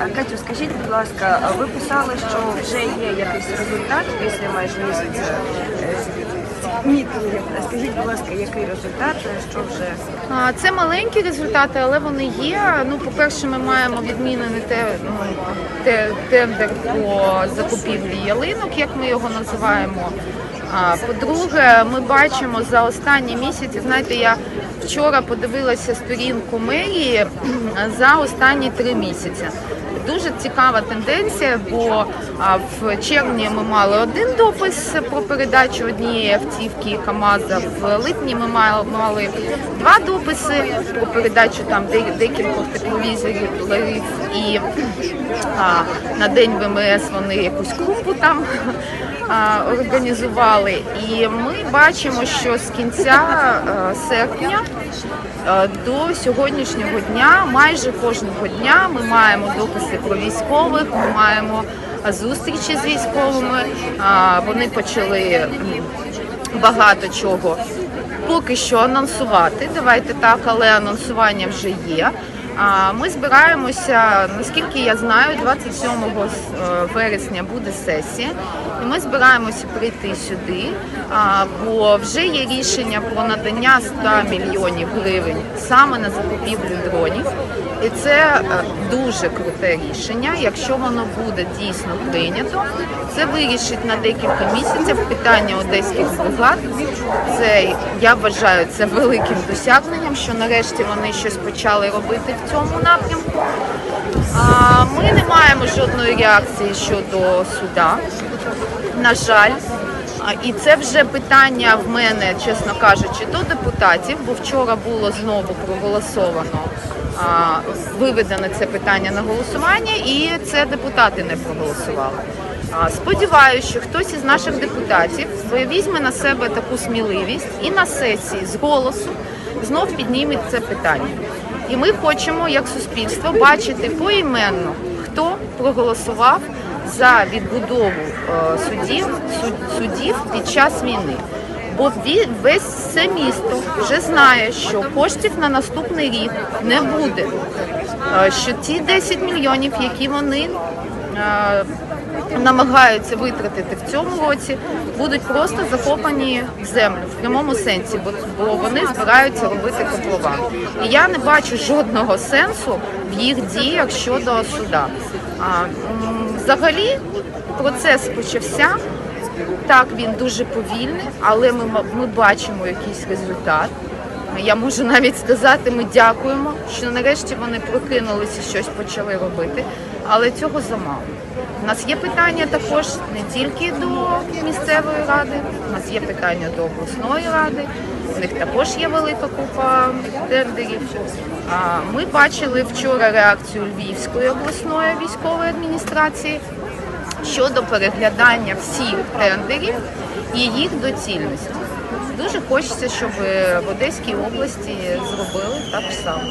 Е, Катю, скажіть, будь ласка, ви писали, що вже є якийсь результат після майже місяця мітингів. Скажіть, будь ласка, який результат, що вже Це маленькі результати, але вони є. Ну, по-перше, ми маємо відмінений те, ну, те, тендер по закупівлі ялинок, як ми його називаємо. По-друге, ми бачимо за останні місяці, знаєте, я вчора подивилася сторінку мерії за останні три місяці. Дуже цікава тенденція, бо в червні ми мали один допис про передачу однієї автівки КАМАЗа. В липні ми мали, два дописи про передачу там де- декількох тепловізорів і а, на день ВМС вони якусь клумбу там а, організували. І ми бачимо, що з кінця серпня Е, До сьогоднішнього дня, майже кожного дня, ми маємо дописи про військових, ми маємо е, зустрічі з військовими. Вони почали багато чого поки що анонсувати. Давайте так, але анонсування вже є. Ми збираємося, наскільки я знаю, 27 е, вересня буде сесія, і ми збираємося прийти сюди, бо вже є рішення про надання 100 мільйонів гривень саме на закупівлю дронів. І це е, дуже круте рішення. Якщо воно буде дійсно прийнято, це вирішить на декілька місяців питання одеських бригад. Це я вважаю це великим досягненням, що нарешті вони щось почали робити в цьому напрямку. Ми не маємо жодної реакції щодо суда. На жаль. І це вже питання в мене, чесно кажучи, до депутатів, бо вчора було знову проголосовано, виведено це питання на голосування, і це депутати не проголосували. Сподіваюся, що хтось із наших депутатів візьме на себе таку сміливість і на сесії з голосу знов підніме це питання. І ми хочемо, як суспільство, бачити поіменно, хто проголосував за відбудову е, судів, судів під час війни. Бо весь це місто вже знає, що коштів на наступний рік не буде. Е, Що ті 10 мільйонів, які вони е, намагаються витратити в цьому році, будуть просто закопані в землю в прямому сенсі, бо, вони збираються робити котлован. І я не бачу жодного сенсу в їх діях щодо суда. Взагалі процес почався. Так, він дуже повільний, але ми, ми бачимо якийсь результат. Я можу навіть сказати, ми дякуємо, що нарешті вони прокинулися, щось почали робити, але цього замало. У нас є питання також не тільки до місцевої ради, у нас є питання до обласної ради. У них також є велика купа тендерів. Ми бачили вчора реакцію Львівської обласної військової адміністрації щодо переглядання всіх тендерів і їх доцільності. Дуже хочеться, щоб в Одеській області зробили так само.